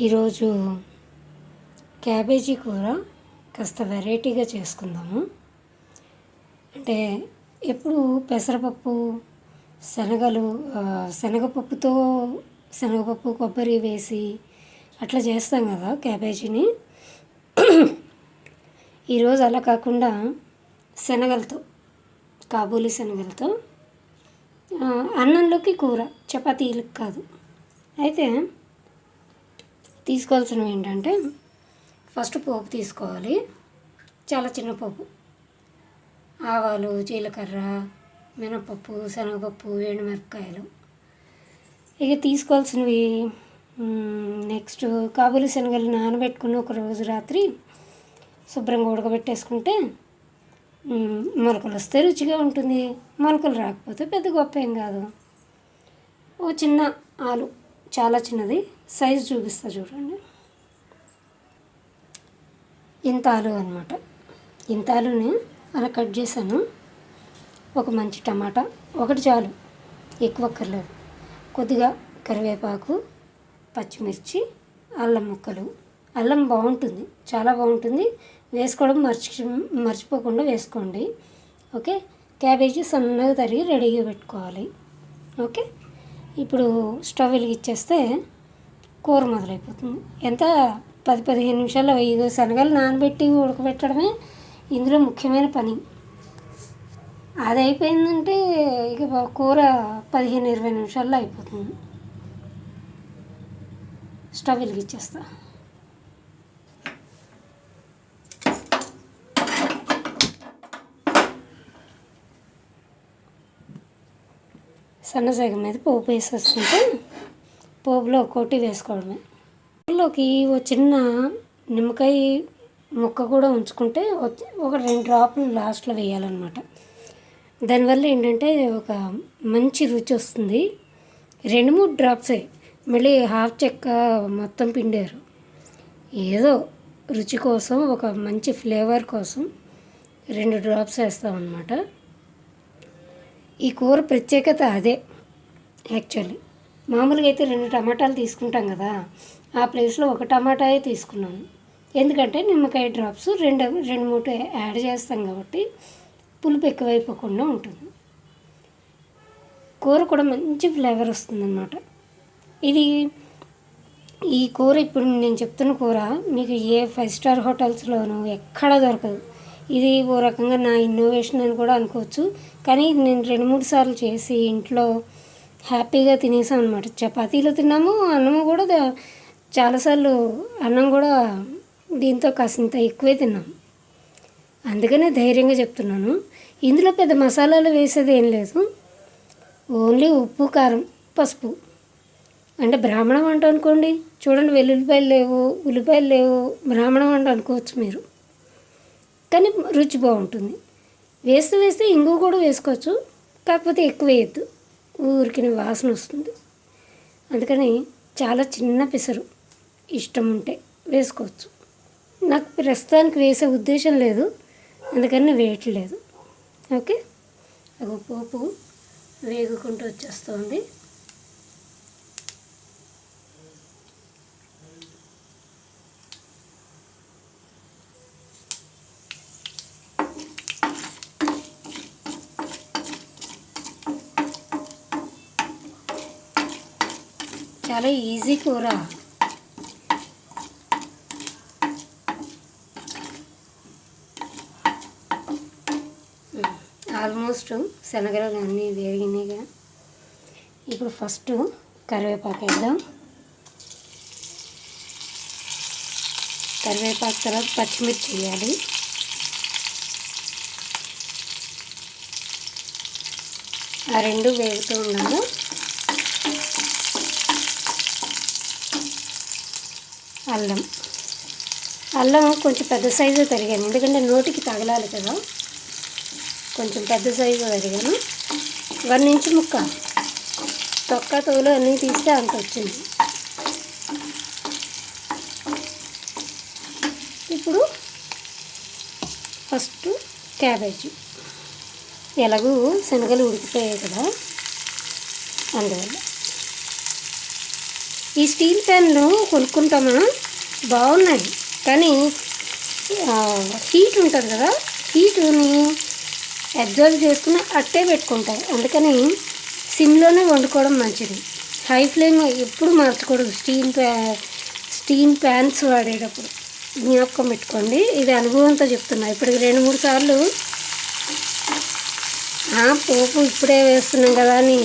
ఈరోజు క్యాబేజీ కూర కాస్త వెరైటీగా చేసుకుందాము. అంటే ఎప్పుడు పెసరపప్పు శనగలు శనగపప్పుతో శనగపప్పు కొబ్బరి వేసి అట్లా చేస్తాం కదా క్యాబేజీని. ఈరోజు అలా కాకుండా శనగలతో కాబూలి శనగలతో అన్నంలోకి కూర చపాతీలకు కాదు. అయితే తీసుకోవాల్సినవి ఏంటంటే ఫస్ట్ పోపు తీసుకోవాలి. చాలా చిన్న పోపు. ఆవాలు జీలకర్ర మినపప్పు శనగపప్పు ఎండుమిరపకాయలు ఇక తీసుకోవాల్సినవి నెక్స్ట్ కాబూలి శనగలు నానబెట్టుకుని ఒక రోజు రాత్రి శుభ్రంగా ఉడకబెట్టేసుకుంటే మొలకలు వస్తే రుచిగా ఉంటుంది. మొలకలు రాకపోతే పెద్ద గొప్ప ఏం కాదు. ఓ చిన్న ఆలు. చాలా చిన్నది. సైజు చూపిస్తా చూడండి. ఇంత ఆలు అనమాట ఇంత ఆలుని అలా కట్ చేశాను. ఒక మంచి టమాటా. ఒకటి చాలు. ఎక్కువ అక్కర్లేదు. కొద్దిగా కరివేపాకు పచ్చిమిర్చి అల్లం ముక్కలు. అల్లం బాగుంటుంది. చాలా బాగుంటుంది. వేసుకోవడం మర్చి మర్చిపోకుండా వేసుకోండి. ఓకే? క్యాబేజీ సన్నగా తరిగి రెడీగా పెట్టుకోవాలి. ఓకే? ఇప్పుడు స్టవ్ వెలిగించేస్తే కూర మొదలైపోతుంది. ఎంత? పది పదిహేను నిమిషాల్లో ఐదు శనగలు నానబెట్టి ఉడకబెట్టడమే ఇందులో ముఖ్యమైన పని. అది అయిపోయిందంటే ఇక కూర పదిహేను ఇరవై నిమిషాల్లో అయిపోతుంది. స్టవ్ వెలిగించేస్తా. సన్నజాగ మీద పోపు వేసేసుకుంటే పోపులో ఒక్కోటి వేసుకోవడమే. పోపులోకి ఓ చిన్న నిమ్మకాయ ముక్క కూడా ఉంచుకుంటే ఒక- ఒక రెండు డ్రాపులు లాస్ట్లో వేయాలన్నమాట. దానివల్ల ఏంటంటే ఒక మంచి రుచి వస్తుంది. రెండు మూడు డ్రాప్సే. మళ్ళీ హాఫ్ చెక్క మొత్తం పిండారు. ఏదో రుచి కోసం ఒక మంచి ఫ్లేవర్ కోసం రెండు డ్రాప్స్ వేస్తామన్నమాట. ఈ కూర ప్రత్యేకత అదే యాక్చువల్లీ మామూలుగా అయితే రెండు టమాటాలు తీసుకుంటాం కదా ఆ ప్లేస్లో ఒక టమాటాయే తీసుకున్నాను. ఎందుకంటే నిమ్మకాయ డ్రాప్స్ రెండు రెండు మూట యాడ్ చేస్తాం కాబట్టి పులుపు ఎక్కువైపోకుండా ఉంటుంది. కూర కూడా మంచి ఫ్లేవర్ వస్తుందన్నమాట. ఇది ఈ కూర ఇప్పుడు నేను చెప్తున్న కూర మీకు ఏ ఫైవ్ స్టార్ హోటల్స్లోనూ ఎక్కడా దొరకదు. ఇది ఓ రకంగా నా ఇన్నోవేషన్ అని కూడా అనుకోవచ్చు. కానీ ఇది నేను రెండు మూడు సార్లు చేసి ఇంట్లో హ్యాపీగా తినేసాం అనమాట చపాతీలు తిన్నాము అన్నము కూడా చాలాసార్లు అన్నం కూడా దీంతో కాసింత ఎక్కువే తిన్నాం. అందుకనే ధైర్యంగా చెప్తున్నాను. ఇందులో పెద్ద మసాలాలు వేసేది ఏం లేదు. ఓన్లీ ఉప్పు కారం పసుపు. అంటే బ్రాహ్మణం వంట అనుకోండి. చూడండి వెల్లుల్లిపాయలు లేవు ఉల్లిపాయలు లేవు బ్రాహ్మణం వంట అనుకోవచ్చు మీరు. కానీ రుచి బాగుంటుంది. వేస్తే వేస్తే ఇంగువ కూడా వేసుకోవచ్చు. కాకపోతే ఎక్కువ వేయద్దు. ఊరికిన వాసన వస్తుంది. అందుకని చాలా చిన్న పిసరు ఇష్టం ఉంటే వేసుకోవచ్చు. నాకు ప్రస్తుతానికి వేసే ఉద్దేశం లేదు. అందుకని వేయట్లేదు. ఓకే? ఒక పోపు వేగుకుంటూ వచ్చేస్తుంది. చాలా ఈజీ కూర. ఆల్మోస్ట్ శనగలు అన్నీ వేగినాయిగా. ఇప్పుడు ఫస్ట్ కరివేపాకు వేద్దాం. కరివేపాకు తర్వాత పచ్చిమిర్చి వేయాలి. ఆ రెండు వేగుతూ ఉన్నాము అల్లం. అల్లం కొంచెం పెద్ద సైజు తరిగాను ఎందుకంటే నోటికి తగలాలి కదా. కొంచెం పెద్ద సైజు తరిగాను వన్ ఇంచ్ ముక్క. తొక్క తోలు అన్నీ తీస్తే అంత వచ్చింది. ఇప్పుడు ఫస్ట్ క్యాబేజీ. ఎలాగూ శనగలు ఉడికిపోయాయి కదా. అందువల్ల ఈ స్టీల్ ప్యాన్లు కొనుక్కుంటామా? బాగున్నాయి. కానీ హీట్ ఉంటుంది కదా హీటుని అబ్జర్వ్ చేసుకుని అట్టే పెట్టుకుంటాయి అందుకని సిమ్లోనే వండుకోవడం మంచిది. హై ఫ్లేమ్ ఎప్పుడు మార్చకూడదు స్టీల్ ప్యా స్టీల్ ప్యాన్స్ వాడేటప్పుడు. జ్ఞాపకం పెట్టుకోండి. ఇది అనుభవంతో చెప్తున్నా. ఇప్పటికి రెండు మూడు సార్లు ఆ, పోపు ఇప్పుడే వేస్తున్నాం కదా అని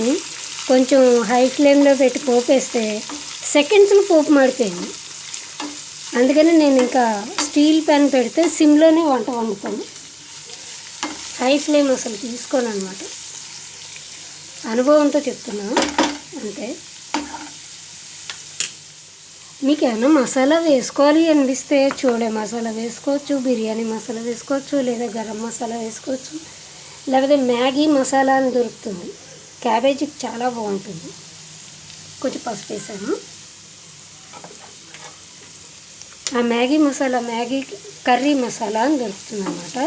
కొంచెం హై ఫ్లేమ్లో పెట్టి పోపు వేస్తే సెకండ్స్లో పోపు మాడిపోయింది. అందుకని నేను ఇంకా స్టీల్ ప్యాన్ పెడితే సిమ్లోనే వంట వండుతాను. హై ఫ్లేమ్ అసలు తీసుకోను అనమాట అనుభవంతో చెప్తున్నా అంతే మీకు ఏమైనా మసాలా వేసుకోవాలి అనిపిస్తే చూడే మసాలా వేసుకోవచ్చు బిర్యానీ మసాలా వేసుకోవచ్చు లేదా గరం మసాలా వేసుకోవచ్చు లేకపోతే మ్యాగీ మసాలా అని దొరుకుతుంది. క్యాబేజీకి చాలా బాగుంటుంది. కొంచెం పసుపు వేసాను. ఆ Maggi masala Maggi curry masala అని దొరుకుతుంది అనమాట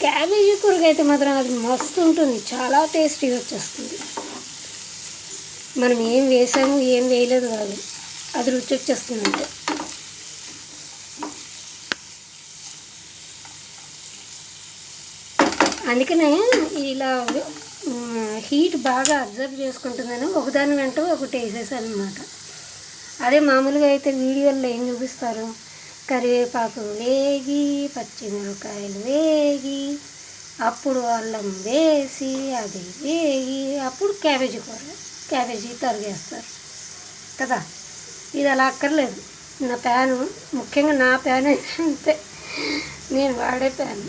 క్యాబేజీ కూరగా అయితే మాత్రం అది మస్తు ఉంటుంది. చాలా టేస్టీగా వచ్చేస్తుంది. మనం ఏం వేసాము ఏం వేయలేదు కాదు అది రుచి వచ్చేస్తుంది అంటే అందుకనే ఇలా హీట్ బాగా అబ్జర్వ్ చేసుకుంటుందని ఒకదాని వెంట ఒకటి వేసేసాను అనమాట అదే మామూలుగా అయితే వీడియోల్లో ఏం చూపిస్తారు? కరివేపాకు వేగి పచ్చిమిరపకాయలు వేగి అప్పుడు అల్లం వేసి అది వేగి అప్పుడు క్యాబేజీ కూర క్యాబేజీ తరిగేస్తారు. కదా? ఇది అలా అక్కర్లేదు. నా ప్యాను ముఖ్యంగా నా ప్యాన్ అయితే అంతే నేను వాడే ప్యాన్.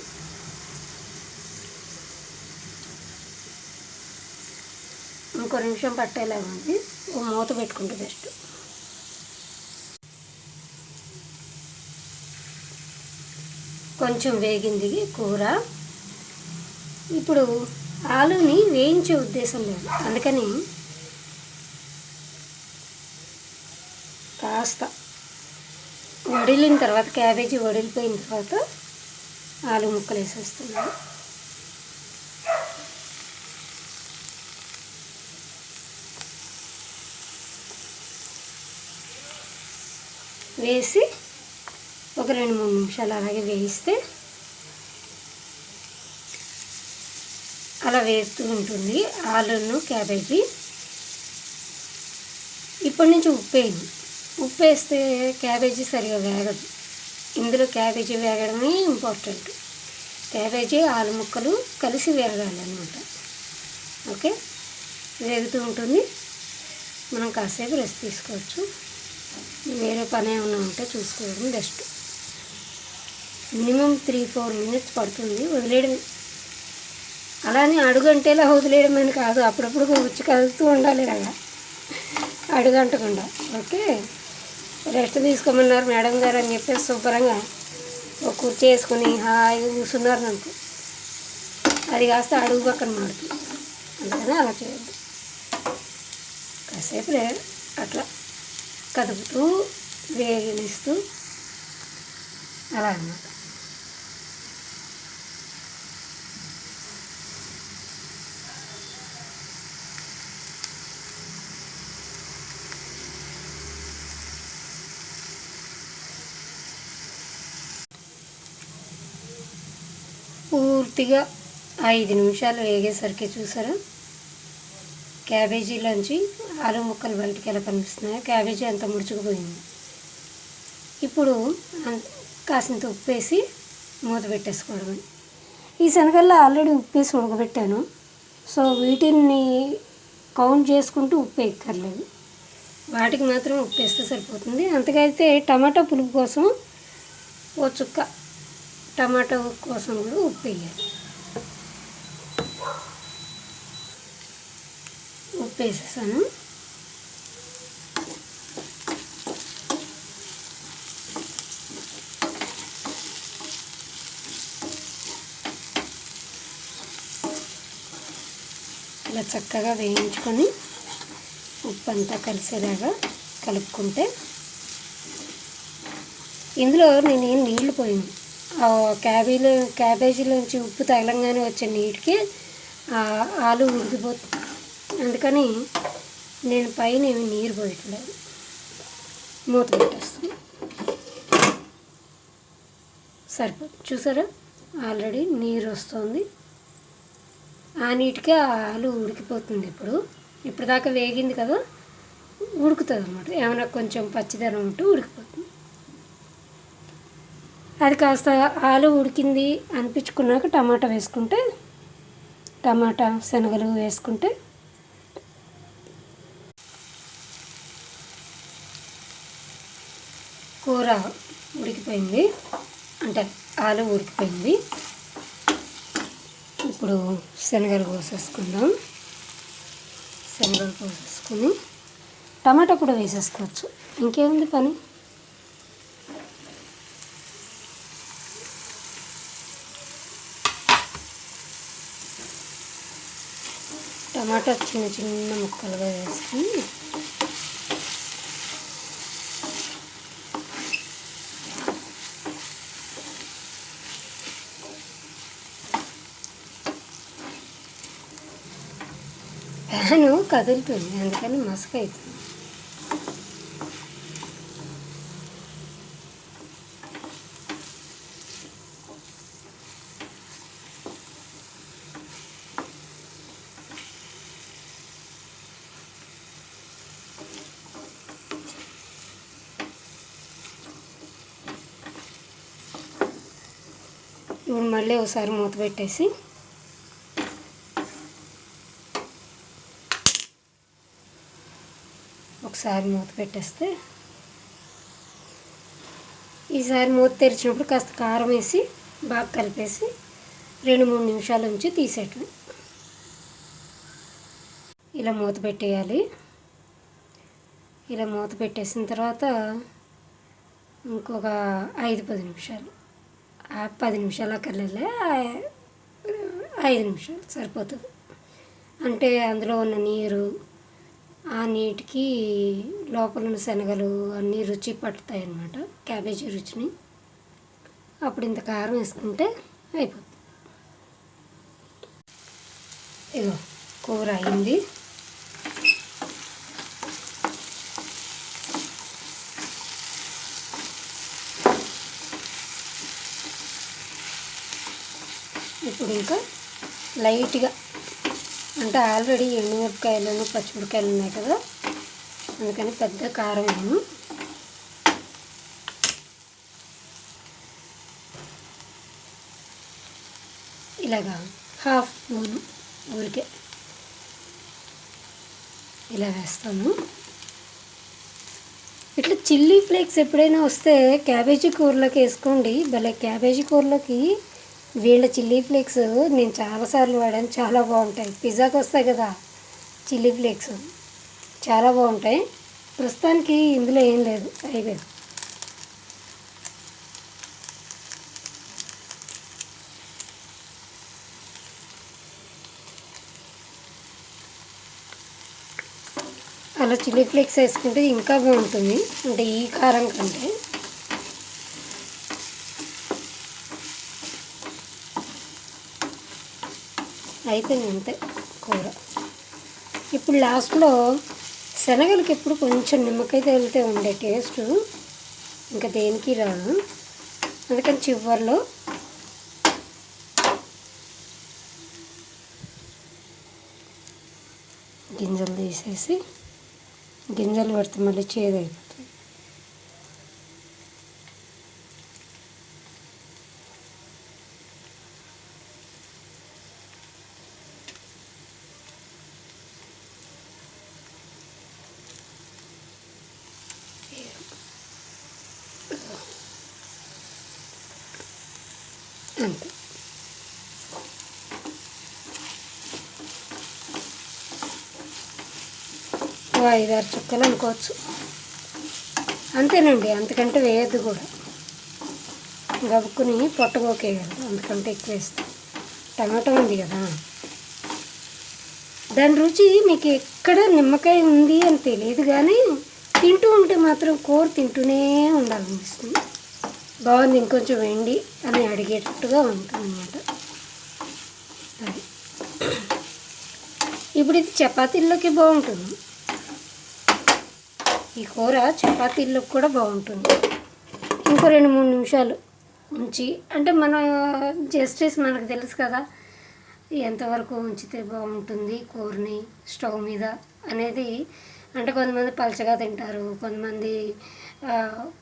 ఇంకో నిమిషం పట్టేలా ఉంది ఓ మూత పెట్టుకుంటే బెస్ట్. కొంచెం వేగింది కూర. ఇప్పుడు ఆలుని వేయించే ఉద్దేశం లేదు. అందుకని కాస్త వడిలిన తర్వాత క్యాబేజీ వడిలిపోయిన తర్వాత ఆలు ముక్కలు వేసేస్తున్నాను వేసి ఒక రెండు మూడు నిమిషాలు అలాగే వేయిస్తే అలా వేస్తూ ఉంటుంది. ఆలును క్యాబేజీ. ఇప్పటి నుంచి ఉప్పు వేయండి ఉప్పు వేస్తే క్యాబేజీ సరిగా వేగదు. ఇందులో క్యాబేజీ వేగడమే ఇంపార్టెంట్. క్యాబేజీ ఆలు ముక్కలు కలిసి వేగాలన్నమాట. ఓకే? వేగుతూ ఉంటుంది. మనం కాసేపు రెస్ట్ తీసుకోవచ్చు. వేరే పని ఏమైనా ఉంటే చూసుకోవడం best. Minimum three four minutes పడుతుంది వదిలేయడం. అలానే అడుగంటేలా వదిలేయడం అని కాదు అప్పుడప్పుడు ఉచ్చి కదులుతూ ఉండాలి అలా అడుగంటకుండా ఓకే? రెస్ట్ తీసుకోమన్నారు మేడం గారు అని చెప్పేసి శుభ్రంగా ఒక కుర్చీ వేసుకొని హాయిగా కూర్చున్నారు నాకు. అది కాస్త అడుగు పక్కన మాడుతుంది అందుకని అలా చేయొద్దు కాసేపు రే అట్లా కదుపుతూ వేగనిస్తూ అలా అన్నమాట. పూర్తిగా ఐదు నిమిషాలు వేగేసరికి చూసారా? క్యాబేజీలోంచి ఆలు ముక్కలు బయటికి ఎలా కనిపిస్తున్నాయో క్యాబేజీ అంత ముడుచుకుపోయింది. ఇప్పుడు కాసింత ఉప్పు వేసి మూత పెట్టేసుకోవడమే. ఈ శనగల్లో ఆల్రెడీ ఉప్పు వేసి ఉడకబెట్టాను. సో వీటిని కౌంట్ చేసుకుంటూ ఉప్పు ఎక్కర్లేదు. వాటికి మాత్రం ఉప్పు వేస్తే సరిపోతుంది. అంతకైతే టమాటా పులుపు కోసం ఓ చుక్క టమాటా కోసం కూడా ఉప్పు వేయాలి. ఉప్పు వేసేసాను. ఇలా చక్కగా వేయించుకొని ఉప్పు అంతా కలిసేలాగా కలుపుకుంటే ఇందులో నేనేం నీళ్ళు పోయాను. క్యాబేజీలో క్యాబేజీలోంచి ఉప్పు తగలంగానే వచ్చే నీటికి ఆలు ఉడికిపోతుంది అందుకని నేను పైన ఏమి నీరు పోయట్లేదు. మూత పెట్టేస్తాను. సరిపోతుంది చూసారా? ఆల్రెడీ నీరు వస్తుంది. ఆ నీటికే ఆ ఆలు ఉడికిపోతుంది ఇప్పుడు. ఇప్పుడు దాకా వేగింది కదా ఉడుకుతుంది అనమాట ఏమైనా కొంచెం పచ్చిదనం ఉంటూ ఉడికిపోతుంది అది కాస్త ఆలు ఉడికింది అనిపించుకున్నాక టమాటా వేసుకుంటే టమాటా శనగలు వేసుకుంటే. కూర ఉడికిపోయింది. అంటే ఆలు ఉడికిపోయింది. ఇప్పుడు శనగలు కోసేసుకుందాం. శనగలు కోసేసుకుని టమాటా కూడా వేసేసుకోవచ్చు. ఇంకేముంది పని? టమాటా చిన్న చిన్న ముక్కలుగా వేసి ఫ్యాను కదులుతుంది అందుకని మసక అవుతుంది ఇప్పుడు మళ్ళీ ఒకసారి మూత పెట్టేసి ఒకసారి మూత పెట్టేస్తే ఈసారి మూత తెరిచినప్పుడు కాస్త కారం వేసి బాగా కలిపేసి రెండు మూడు నిమిషాల నుంచి తీసేయటం. ఇలా మూత పెట్టేయాలి. ఇలా మూత పెట్టేసిన తర్వాత ఇంకొక ఐదు పది నిమిషాలు. పది నిమిషాలు అక్కర్లేదులే ఐదు నిమిషాలు సరిపోతుంది. అంటే అందులో ఉన్న నీరు ఆ నీటికి లోపల ఉన్న శనగలు అన్నీ రుచి పట్టుతాయి అన్నమాట క్యాబేజీ రుచిని. అప్పుడు ఇంత కారం వేసుకుంటే అయిపోతుంది. ఇగో కూర అయింది. ఇప్పుడు ఇంకా లైట్గా అంటే ఆల్రెడీ ఎండుమిరపకాయలను పచ్చిమిరపకాయలు ఉన్నాయి కదా అందుకని పెద్ద కారం వేయను ఇలాగా హాఫ్ స్పూన్ ఊరికే ఇలా వేస్తాము. ఇట్లా చిల్లీ ఫ్లేక్స్ ఎప్పుడైనా వస్తే క్యాబేజీ కూరలోకి వేసుకోండి భలే క్యాబేజీ కూరలోకి వీళ్ళ చిల్లీ ఫ్లేక్స్ నేను చాలాసార్లు వాడాను. చాలా బాగుంటాయి. పిజ్జాకి వస్తాయి కదా చిల్లీ ఫ్లేక్స్. చాలా బాగుంటాయి. ప్రస్తుతానికి ఇందులో ఏం లేదు. అయిపోయింది. అలా చిల్లీ ఫ్లేక్స్ వేసుకుంటే ఇంకా బాగుంటుంది. అంటే ఈ కారం కంటే. అయిపోయింది అంతే కూర. ఇప్పుడు లాస్ట్లో శనగలకి ఎప్పుడు కొంచెం నిమ్మకాయ తగిలితే ఉండే టేస్ట్ ఇంకా దేనికి రాదు. అందుకని చివరిలో గింజలు తీసేసి గింజలు పడితే మళ్ళీ చేదు అంతే. ఐదు ఆరు చుక్కలు అనుకోవచ్చు. అంతేనండి అంతకంటే వేయద్దు కూడా. గబుక్కుని పొట్టగోకేయాలి అంతకంటే ఎక్కువ వేస్తాం. టమాటో ఉంది కదా. దాని రుచి మీకు ఎక్కడ నిమ్మకాయ ఉంది అని తెలియదు కానీ తింటూ ఉంటే మాత్రం కూర తింటూనే ఉండాలనిపిస్తుంది. బాగుంది ఇంకొంచెం వెండి అని అడిగేటట్టుగా ఉంటుందన్నమాట. అది. ఇప్పుడు ఇది చపాతీల్లోకి బాగుంటుంది. ఈ కూర చపాతీల్లోకి కూడా బాగుంటుంది. ఇంకో రెండు మూడు నిమిషాలు ఉంచి అంటే మన జస్టిస్ మనకు తెలుసు కదా ఎంతవరకు ఉంచితే బాగుంటుంది కూరని స్టవ్ మీద అనేది. అంటే కొంతమంది పలచగా తింటారు కొంతమంది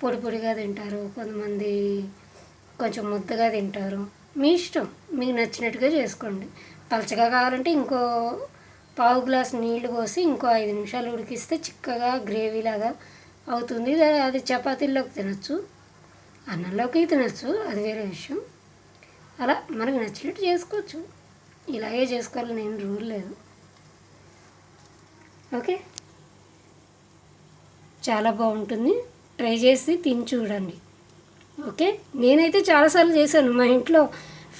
పొడి పొడిగా తింటారు. కొంతమంది కొంచెం ముద్దగా తింటారు. మీ ఇష్టం. మీకు నచ్చినట్టుగా చేసుకోండి. పలచగా కావాలంటే ఇంకో పావు గ్లాస్ నీళ్ళు పోసి ఇంకో ఐదు నిమిషాలు ఉడికిస్తే చిక్కగా గ్రేవీ లాగా అవుతుంది. అది చపాతీల్లోకి తినచ్చు. అన్నంలోకి తినచ్చు. అది వేరే విషయం. అలా మనకు నచ్చినట్టు చేసుకోవచ్చు. ఇలాగే చేసుకోవాలని ఏం రూల్ లేదు. ఓకే? చాలా బాగుంటుంది. ట్రై చేసి తిని చూడండి. ఓకే? నేనైతే చాలాసార్లు చేశాను. మా ఇంట్లో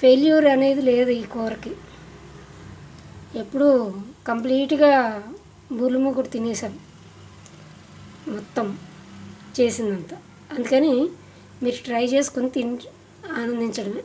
ఫెయిల్యూర్ అనేది లేదు ఈ కూరకి. ఎప్పుడు కంప్లీట్గా బూలుము కూడా తినేసాం మొత్తం చేసిందంతా అందుకని మీరు ట్రై చేసుకొని తిని ఆనందించడమే.